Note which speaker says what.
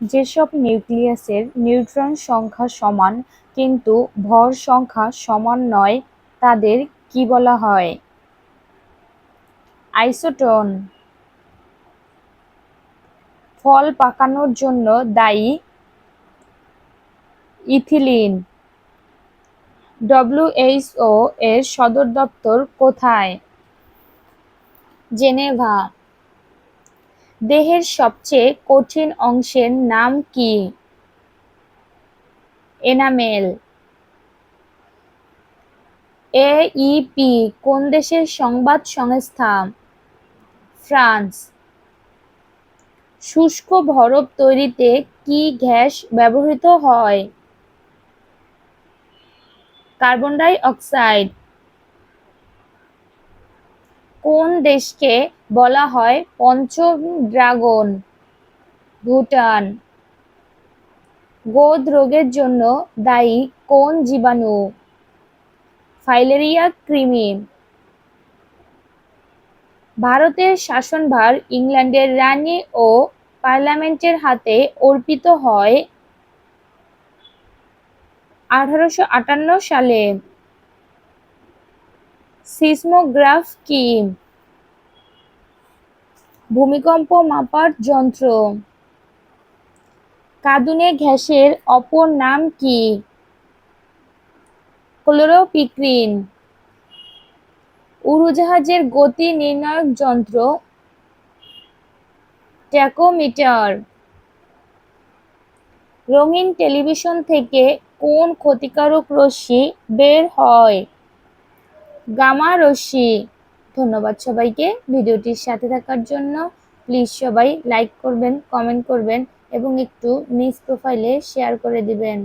Speaker 1: যেসব নিউক্লিয়াসের নিউট্রন সংখ্যা সমান, কিন্তু ভর সংখ্যা সমান নয়, তাদের কী বলা হয়? আইসোটোন। ফল পাকানোর জন্য দায়ী ইথিলিন। ডব্লিউএইচও এর সদর দপ্তর কোথায়? জেনেভা। দেহের সবচেয়ে কঠিন অংশের নাম কি? এনামেল। এইপি কোন দেশের সংবাদ সংস্থা? ফ্রান্স। শুষ্ক বরফ তৈরিতে কি গ্যাস ব্যবহৃত হয়? Carbon dioxide. কোন দেশকে বলা হয় পঞ্চম ড্রাগন? ভুটান। গোদ রোগের জন্য দায়ী কোন জীবাণু? ফাইলেরিয়া কৃমি। ভারতের শাসনভার ইংল্যান্ডের রানী ও পার্লামেন্টের হাতে অর্পিত হয় আঠারোশো আটান্ন সালে। সিসমোগ্রাফ কি? ভূমিকম্প মাপার যন্ত্র। কাঁদুনে ঘ্যাসের অপর নাম কি? ক্লোরোপিক্রিন। উড়োজাহাজের গতি নির্ণায়ক যন্ত্র। ট্যাকোমিটার। রঙিন টেলিভিশন থেকে কোন ক্ষতিকারক রশ্মি বের হয়? গামা রশ্মি। ধন্যবাদ সবাইকে ভিডিওটির সাথে থাকার জন্য। প্লিজ সবাই লাইক করবেন, কমেন্ট করবেন এবং একটু নিজ প্রোফাইলে শেয়ার করে দিবেন।